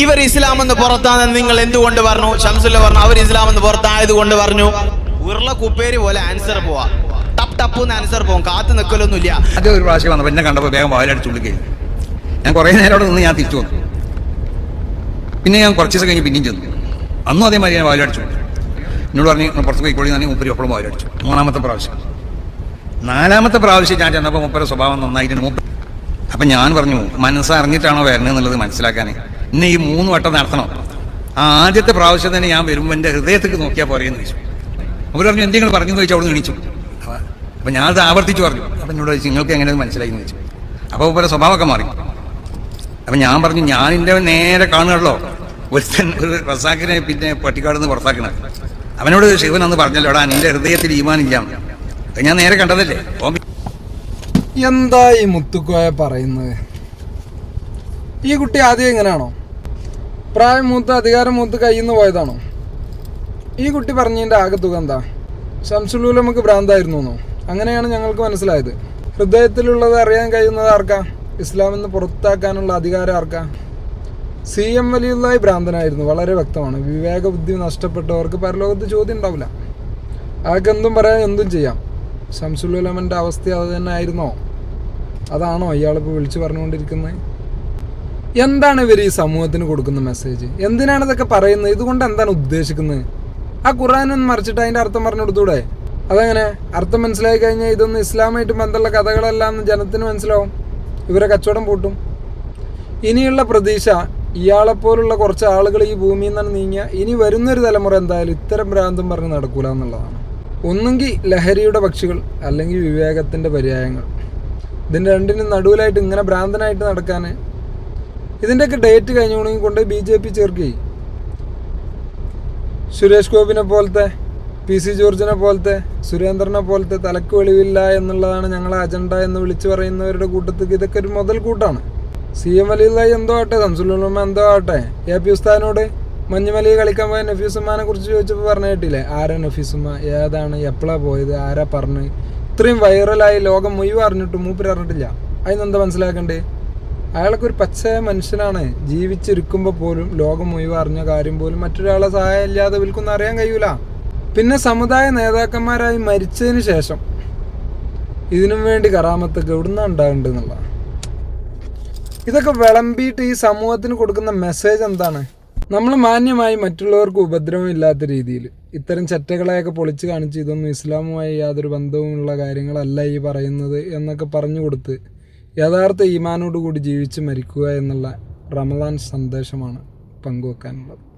ഇവർ ഇസ്ലാം എന്ന് പുറത്താണെന്ന് നിങ്ങൾ എന്തുകൊണ്ട് പറഞ്ഞു? ഷംസുല്ല പറഞ്ഞു അവർ ഇസ്ലാം എന്ന് പുറത്തായത് കൊണ്ട് പറഞ്ഞു. ഉരുള കുപ്പേരി പോലെ ആൻസർ പോവാ. ടപ്പ് ടപ്പ് ആൻസർ പോവും. കാത്തു നിൽക്കലൊന്നുമില്ല അത് ഒരു പ്രാവശ്യം വന്നപ്പോൾ എന്നെ കണ്ടപ്പോൾ വേഗം വായിലടിച്ചു വിളിക്കുകയും ഞാൻ കുറേ നേരം അവിടെ നിന്ന് ഞാൻ തിരിച്ചു വന്നു. പിന്നെ ഞാൻ കുറച്ച് ദിവസം കഴിഞ്ഞ് പിന്നെയും ചെന്നു. അന്നും അതേമാതിരി ഞാൻ വായിലടിച്ചു. എന്നോട് പറഞ്ഞു "നിങ്ങൾ പുറത്ത് പോയിക്കോളി ഞാൻ മുപ്പര് എപ്പോഴും വായിലടിച്ചു. മൂന്നാമത്തെ പ്രാവശ്യം. നാലാമത്തെ പ്രാവശ്യം ഞാൻ ചെന്നപ്പോൾ മുപ്പര സ്വഭാവം നന്നായിട്ട് മൂപ്പ അപ്പം ഞാൻ പറഞ്ഞു മനസ്സറിഞ്ഞിട്ടാണോ എന്നുള്ളത് മനസ്സിലാക്കാൻ ഇന്ന് ഈ മൂന്ന് വട്ടം നടത്തണം. ആ ആദ്യത്തെ പ്രാവശ്യം തന്നെ ഞാൻ വരുമ്പോൾ എന്റെ ഹൃദയത്തേക്ക് നോക്കിയാൽ പോരെയെന്ന് ചോദിച്ചു. അവർ പറഞ്ഞു എന്തെങ്കിലും പറഞ്ഞു? ചോദിച്ചു അവിടെ നിന്ന് എണീച്ചു. അപ്പം ഞാനത് ആവർത്തിച്ച് പറഞ്ഞു. അപ്പം എന്നോട് ചോദിച്ചു നിങ്ങൾക്ക് എങ്ങനെ മനസ്സിലായി? എന്ന് ചോദിച്ചു. അപ്പോൾ പോലെ സ്വഭാവമൊക്കെ മാറി. അപ്പം ഞാൻ പറഞ്ഞു ഞാൻ എന്റെ നേരെ കാണുകയുള്ളോ ഒരുത്തൻ ഒരു റസാക്കിനെ പിന്നെ പട്ടിക്കാട് നിന്ന് പുറത്താക്കണം. അവനോട് ശിവൻ അന്ന് പറഞ്ഞല്ലോ എടാ നിന്റെ ഹൃദയത്തിൽ ഈമാനില്ല. ഞാൻ നേരെ കണ്ടതല്ലേ? എന്താ ഈ മുത്തുക്കോയ പറയുന്നത്? ഈ കുട്ടി ആദ്യം എങ്ങനെയാണോ? പ്രായം മൂത്ത് അധികാരം മൂത്ത് കയ്യിൽ നിന്ന് പോയതാണോ? ഈ കുട്ടി പറഞ്ഞതിന്റെ ആകെ തുക എന്താ? ശംസുലൂൽ നമുക്ക് ഭ്രാന്തായിരുന്നു അങ്ങനെയാണ് ഞങ്ങൾക്ക് മനസ്സിലായത്. ഹൃദയത്തിലുള്ളത് അറിയാൻ കഴിയുന്നത് ആർക്കാ? ഇസ്ലാം എന്ന് പുറത്താക്കാനുള്ള അധികാരം ആർക്കാ? സി എം വലിയുള്ളതായി ഭ്രാന്തനായിരുന്നു. വളരെ വ്യക്തമാണ്. വിവേകബുദ്ധി നഷ്ടപ്പെട്ടവർക്ക് പരലോകത്ത് ചോദ്യം ഉണ്ടാവില്ല. ആൾക്ക് എന്തും പറയാൻ എന്തും ചെയ്യാം. ശംസുലുലമന്റെ അവസ്ഥ അത് തന്നെ ആയിരുന്നോ? അതാണോ ഇയാളിപ്പോൾ വിളിച്ചു പറഞ്ഞുകൊണ്ടിരിക്കുന്നത്? എന്താണ് ഇവർ ഈ സമൂഹത്തിന് കൊടുക്കുന്ന മെസ്സേജ് എന്തിനാണ് ഇതൊക്കെ പറയുന്നത്? ഇതുകൊണ്ട് എന്താണ് ഉദ്ദേശിക്കുന്നത്? ആ ഖുറാനൊന്ന് മറിച്ചിട്ട് അതിന്റെ അർത്ഥം പറഞ്ഞു കൊടുത്തൂടെ? അതങ്ങനെ? അർത്ഥം മനസ്സിലായി കഴിഞ്ഞാൽ ഇതൊന്നും ഇസ്ലാമായിട്ട് ബന്ധമുള്ള കഥകളെല്ലാം ജനത്തിന് മനസ്സിലാവും. ഇവരെ കച്ചവടം പൂട്ടും. ഇനിയുള്ള പ്രതീക്ഷ ഇയാളെപ്പോലുള്ള കുറച്ച് ആളുകൾ ഈ ഭൂമിയിൽ നിന്നാണ് നീങ്ങിയ. ഇനി വരുന്നൊരു തലമുറ എന്തായാലും ഇത്തരം ഭ്രാന്തം പറഞ്ഞ് നടക്കൂല എന്നുള്ളതാണ്. ഒന്നുകിൽ ലഹരിയുടെ പക്ഷികൾ അല്ലെങ്കിൽ വിവേകത്തിന്റെ പര്യായങ്ങൾ. ഇതിന്റെ രണ്ടിനും നടുവിലായിട്ട് ഇങ്ങനെ ഭ്രാന്തനായിട്ട് നടക്കാൻ ഇതിന്റെയൊക്കെ ഡേറ്റ് കഴിഞ്ഞുകൊണ്ടെങ്കിൽ കൊണ്ട് ബി ജെ പി ചേർക്കുകയും സുരേഷ് ഗോപിനെ പോലത്തെ പി സി ജോർജിനെ പോലത്തെ സുരേന്ദ്രനെ പോലത്തെ തലക്ക് വെളിവില്ല എന്നുള്ളതാണ് ഞങ്ങളെ അജണ്ട എന്ന് വിളിച്ചു പറയുന്നവരുടെ കൂട്ടത്തിൽ ഇതൊക്കെ ഒരു മുതൽ കൂട്ടാണ്. സി എം അലിതായി എന്തോ ആട്ടെ സംസുലുമ എന്തോ ആട്ടെ. എ പി ഉസ്താദിനോട് മഞ്ഞുമലി കളിക്കാൻ പോയ നഫീസുമാനെ കുറിച്ച് ചോദിച്ചപ്പോൾ പറഞ്ഞു കേട്ടില്ലേ? ആരാ നഫീസുമ്മ ഏതാണ്? എപ്പോഴാ പോയത്? ആരാ പറഞ്ഞ്? ഇത്രയും വൈറലായി ലോകം മുഴുവൻ അറിഞ്ഞിട്ട് മൂപ്പര് അറിഞ്ഞിട്ടില്ല. അതിനെന്താ മനസ്സിലാക്കണ്ടേ? അയാളൊക്കെ ഒരു പച്ച മനുഷ്യനാണ്. ജീവിച്ചിരിക്കുമ്പോൾ പോലും ലോകം മുഴുവൻ അറിഞ്ഞ കാര്യം പോലും മറ്റൊരാളെ സഹായം ഇല്ലാതെ വിൽക്കുന്ന അറിയാൻ കഴിയൂല. പിന്നെ സമുദായ നേതാക്കന്മാരായി മരിച്ചതിന് ശേഷം ഇതിനും വേണ്ടി കറാമത്തൊക്കെ എവിടുന്നാ ഉണ്ടാകുന്നുണ്ടെന്നുള്ള ഇതൊക്കെ വിളമ്പിയിട്ട് ഈ സമൂഹത്തിന് കൊടുക്കുന്ന മെസ്സേജ് എന്താണ്? നമ്മൾ മാന്യമായി മറ്റുള്ളവർക്ക് ഉപദ്രവം ഇല്ലാത്ത രീതിയിൽ ഇത്തരം ചെറ്റകളെയൊക്കെ പൊളിച്ച് കാണിച്ച് ഇതൊന്നും ഇസ്ലാമുമായി യാതൊരു ബന്ധവുമുള്ള കാര്യങ്ങളല്ല ഈ പറയുന്നത് എന്നൊക്കെ പറഞ്ഞു കൊടുത്ത് യഥാർത്ഥ ഈമാനോടുകൂടി ജീവിച്ച് മരിക്കുക എന്നുള്ള റമദാൻ സന്ദേശമാണ് പങ്കുവെക്കാനുള്ളത്.